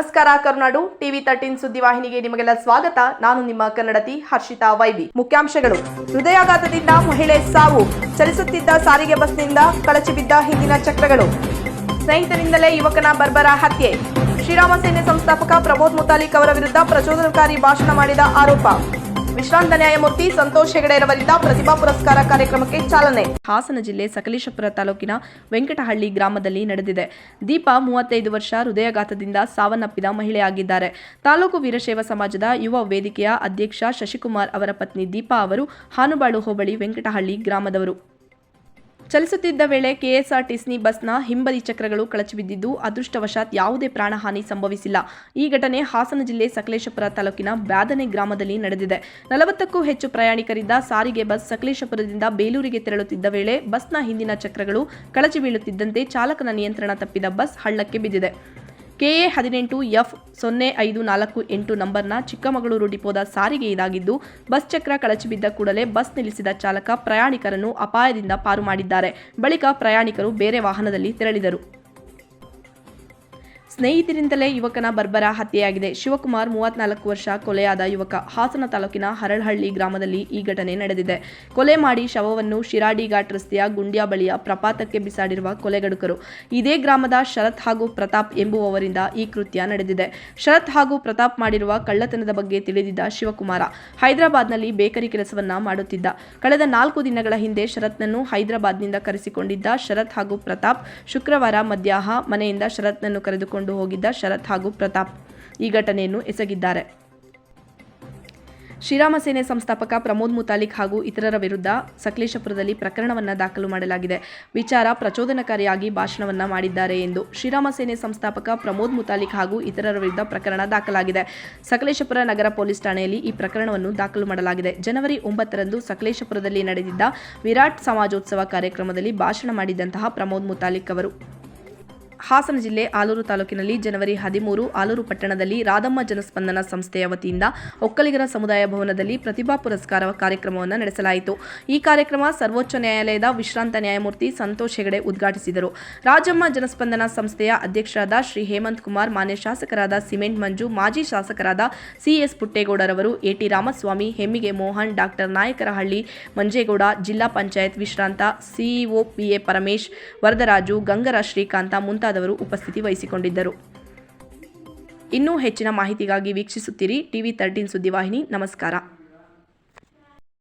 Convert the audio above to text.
ನಮಸ್ಕಾರ, ಕರುನಾಡು TV thirteen ಸುದ್ದಿವಾಹಿನಿಗೆ ನಿಮಗೆಲ್ಲ ಸ್ವಾಗತ. ನಾನು ನಿಮ್ಮ ಕನ್ನಡತಿ ಹರ್ಷಿತಾ ವೈಬಿ. ಮುಖ್ಯಾಂಶಗಳು. ಹೃದಯಾಘಾತದಿಂದ ಮಹಿಳೆ ಸಾವು. ಚಲಿಸುತ್ತಿದ್ದ ಸಾರಿಗೆ ಬಸ್ನಿಂದ ಕಳಚಿ ಬಿದ್ದ ಹಿಂದಿನ ಚಕ್ರಗಳು. ಸ್ನೇಹಿತರಿಂದಲೇ ಯುವಕನ ಬರ್ಬರ ಹತ್ಯೆ. ಶ್ರೀರಾಮ ಸೇನೆ ಸಂಸ್ಥಾಪಕ ಪ್ರಮೋದ್ ಮುತಾಲಿಕ್ ಅವರ ವಿರುದ್ಧ ಪ್ರಚೋದನಕಾರಿ ಭಾಷಣ ಮಾಡಿದ ಆರೋಪ. ವಿಶ್ರಾಂತ ನ್ಯಾಯಮೂರ್ತಿ ಸಂತೋಷ್ ಹೆಗಡೆರವರಿಂದ ಪ್ರತಿಭಾ ಪುರಸ್ಕಾರ ಕಾರ್ಯಕ್ರಮಕ್ಕೆ ಚಾಲನೆ. ಹಾಸನ ಜಿಲ್ಲೆ ಸಕಲೇಶಪುರ ತಾಲೂಕಿನ ವೆಂಕಟಹಳ್ಳಿ ಗ್ರಾಮದಲ್ಲಿ ನಡೆದಿದೆ. ದೀಪ ಮೂವತ್ತೈದು ವರ್ಷ ಹೃದಯಾಘಾತದಿಂದ ಸಾವನ್ನಪ್ಪಿದ ಮಹಿಳೆಯಾಗಿದ್ದಾರೆ ತಾಲೂಕು ವೀರಶೈವ ಸಮಾಜದ ಯುವ ವೇದಿಕೆಯ ಅಧ್ಯಕ್ಷ ಶಶಿಕುಮಾರ್ ಅವರ ಪತ್ನಿ ದೀಪಾ ಅವರು ಹಾನುಬಾಳು ಹೋಬಳಿ ವೆಂಕಟಹಳ್ಳಿ ಗ್ರಾಮದವರು. ಚಲಿಸುತ್ತಿದ್ದ ವೇಳೆ ಕೆಎಸ್ಆರ್ಟಿಸಿ ಬಸ್ನ ಹಿಂಬದಿ ಚಕ್ರಗಳು ಕಳಚಿಬಿದ್ದಿದ್ದು ಅದೃಷ್ಟವಶಾತ್ ಯಾವುದೇ ಪ್ರಾಣಹಾನಿ ಸಂಭವಿಸಿಲ್ಲ. ಈ ಘಟನೆ ಹಾಸನ ಜಿಲ್ಲೆ ಸಕಲೇಶಪುರ ತಾಲೂಕಿನ ಬ್ಯಾದನೆ ಗ್ರಾಮದಲ್ಲಿ ನಡೆದಿದೆ. ನಲವತ್ತಕ್ಕೂ ಹೆಚ್ಚು ಪ್ರಯಾಣಿಕರಿದ್ದ ಸಾರಿಗೆ ಬಸ್ ಸಕಲೇಶಪುರದಿಂದ ಬೇಲೂರಿಗೆ ತೆರಳುತ್ತಿದ್ದ ವೇಳೆ ಬಸ್ನ ಹಿಂದಿನ ಚಕ್ರಗಳು ಕಳಚಿ ಬೀಳುತ್ತಿದ್ದಂತೆ ಚಾಲಕನ ನಿಯಂತ್ರಣ ತಪ್ಪಿದ ಬಸ್ ಹಳ್ಳಕ್ಕೆ ಬಿದ್ದಿದೆ. ಕೆಎ ಹದಿನೆಂಟು ಎಫ್ ಸೊನ್ನೆ ಐದು ನಾಲ್ಕು ಎಂಟು ನಂಬರ್ನ ಚಿಕ್ಕಮಗಳೂರು ಡಿಪೋದ ಸಾರಿಗೆ ಇದಾಗಿದ್ದು, ಬಸ್ ಚಕ್ರ ಕಳಚಿಬಿದ್ದ ಕೂಡಲೇ ಬಸ್ ನಿಲ್ಲಿಸಿದ ಚಾಲಕ ಪ್ರಯಾಣಿಕರನ್ನು ಅಪಾಯದಿಂದ ಪಾರು ಮಾಡಿದ್ದಾರೆ. ಬಳಿಕ ಪ್ರಯಾಣಿಕರು ಬೇರೆ ವಾಹನದಲ್ಲಿ ತೆರಳಿದರು. ಸ್ನೇಹಿತರಿಂದಲೇ ಯುವಕನ ಬರ್ಬರ ಹತ್ಯೆಯಾಗಿದೆ. ಶಿವಕುಮಾರ್ ಮೂವತ್ನಾಲ್ಕು ವರ್ಷ ಕೊಲೆಯಾದ ಯುವಕ ಹಾಸನ ತಾಲೂಕಿನ ಹರಳಹಳ್ಳಿ ಗ್ರಾಮದಲ್ಲಿ ಈ ಘಟನೆ ನಡೆದಿದೆ. ಕೊಲೆ ಮಾಡಿ ಶವವನ್ನು ಶಿರಾಡಿ ಘಾಟ್ ರಸ್ತೆಯ ಗುಂಡ್ಯಾ ಬಳಿಯ ಪ್ರಪಾತಕ್ಕೆ ಬಿಸಾಡಿರುವ ಕೊಲೆಗಡುಕರು. ಇದೇ ಗ್ರಾಮದ ಶರತ್ ಹಾಗೂ ಪ್ರತಾಪ್ ಎಂಬುವವರಿಂದ ಈ ಕೃತ್ಯ ನಡೆದಿದೆ. ಶರತ್ ಹಾಗೂ ಪ್ರತಾಪ್ ಮಾಡಿರುವ ಕಳ್ಳತನದ ಬಗ್ಗೆ ತಿಳಿದಿದ್ದ ಶಿವಕುಮಾರ ಹೈದರಾಬಾದ್ನಲ್ಲಿ ಬೇಕರಿ ಕೆಲಸವನ್ನ ಮಾಡುತ್ತಿದ್ದ. ಕಳೆದ ನಾಲ್ಕು ದಿನಗಳ ಹಿಂದೆ ಶರತ್ನನ್ನು ಹೈದರಾಬಾದ್ನಿಂದ ಕರೆಸಿಕೊಂಡಿದ್ದ ಶರತ್ ಹಾಗೂ ಪ್ರತಾಪ್ ಶುಕ್ರವಾರ ಮಧ್ಯಾಹ್ನ ಮನೆಯಿಂದ ಶರತ್ನನ್ನು ಕರೆದುಕೊಂಡು ಹೋಗಿದ್ದ ಶರತ್ ಹಾಗೂ ಪ್ರತಾಪ್ ಈ ಘಟನೆಯನ್ನು ಎಸಗಿದ್ದಾರೆ. ಶ್ರೀರಾಮ ಸೇನೆ ಸಂಸ್ಥಾಪಕ ಪ್ರಮೋದ್ ಮುತಾಲಿಕ್ ಹಾಗೂ ಇತರರ ವಿರುದ್ಧ ಸಕಲೇಶಪುರದಲ್ಲಿ ಪ್ರಕರಣವನ್ನು ದಾಖಲು ಮಾಡಲಾಗಿದೆ. ವಿಚಾರ ಪ್ರಚೋದನಕಾರಿಯಾಗಿ ಭಾಷಣವನ್ನು ಮಾಡಿದ್ದಾರೆ ಎಂದು ಶ್ರೀರಾಮ ಸೇನೆ ಸಂಸ್ಥಾಪಕ ಪ್ರಮೋದ್ ಮುತಾಲಿಕ್ ಹಾಗೂ ಇತರರ ವಿರುದ್ಧ ಪ್ರಕರಣ ದಾಖಲಾಗಿದೆ. ಸಕಲೇಶಪುರ ನಗರ ಪೊಲೀಸ್ ಠಾಣೆಯಲ್ಲಿ ಈ ಪ್ರಕರಣವನ್ನು ದಾಖಲು ಮಾಡಲಾಗಿದೆ. ಜನವರಿ ಒಂಬತ್ತರಂದು ಸಕಲೇಶಪುರದಲ್ಲಿ ನಡೆದಿದ್ದ ವಿರಾಟ್ ಸಮಾಜೋತ್ಸವ ಕಾರ್ಯಕ್ರಮದಲ್ಲಿ ಭಾಷಣ ಮಾಡಿದ್ದಂತಹ ಪ್ರಮೋದ್ ಮುತಾಲಿಕ್ ಅವರು. ಹಾಸನ ಜಿಲ್ಲೆ ಆಲೂರು ತಾಲೂಕಿನಲ್ಲಿ ಜನವರಿ ಹದಿಮೂರು ಆಲೂರು ಪಟ್ಟಣದಲ್ಲಿ ರಾಧಮ್ಮ ಜನಸ್ಪಂದನ ಸಂಸ್ಥೆಯ ವತಿಯಿಂದ ಒಕ್ಕಲಿಗರ ಸಮುದಾಯ ಭವನದಲ್ಲಿ ಪ್ರತಿಭಾ ಪುರಸ್ಕಾರ ಕಾರ್ಯಕ್ರಮವನ್ನು ನಡೆಸಲಾಯಿತು. ಈ ಕಾರ್ಯಕ್ರಮ ಸರ್ವೋಚ್ಚ ನ್ಯಾಯಾಲಯದ ವಿಶ್ರಾಂತ ನ್ಯಾಯಮೂರ್ತಿ ಸಂತೋಷ್ ಹೆಗಡೆ ಉದ್ಘಾಟಿಸಿದರು. ರಾಜಮ್ಮ ಜನಸ್ಪಂದನ ಸಂಸ್ಥೆಯ ಅಧ್ಯಕ್ಷರಾದ ಶ್ರೀ ಹೇಮಂತ್ ಕುಮಾರ್, ಮಾನ್ಯ ಶಾಸಕರಾದ ಸಿಮೆಂಟ್ ಮಂಜು, ಮಾಜಿ ಶಾಸಕರಾದ CS ಪುಟ್ಟೇಗೌಡರವರು, A T Ramaswamy, Hemmige Mohan, doctor Nayakarahalli, Manjegowda, ಜಿಲ್ಲಾ ಪಂಚಾಯತ್ ವಿಶ್ರಾಂತ ಸಿಇಒ ಪಿಎ ಪರಮೇಶ್, ವರದರಾಜು, ಗಂಗರ ಶ್ರೀಕಾಂತ ಮುಂತಾದವರು ಉಪಸ್ಥಿತಿ ವಹಿಸಿಕೊಂಡಿದ್ದರು. ಇನ್ನೂ ಹೆಚ್ಚಿನ ಮಾಹಿತಿಗಾಗಿ ವೀಕ್ಷಿಸುತ್ತೀರಿ ಟಿವಿ ತರ್ಟೀನ್ ಸುದ್ದಿವಾಹಿನಿ. ನಮಸ್ಕಾರ.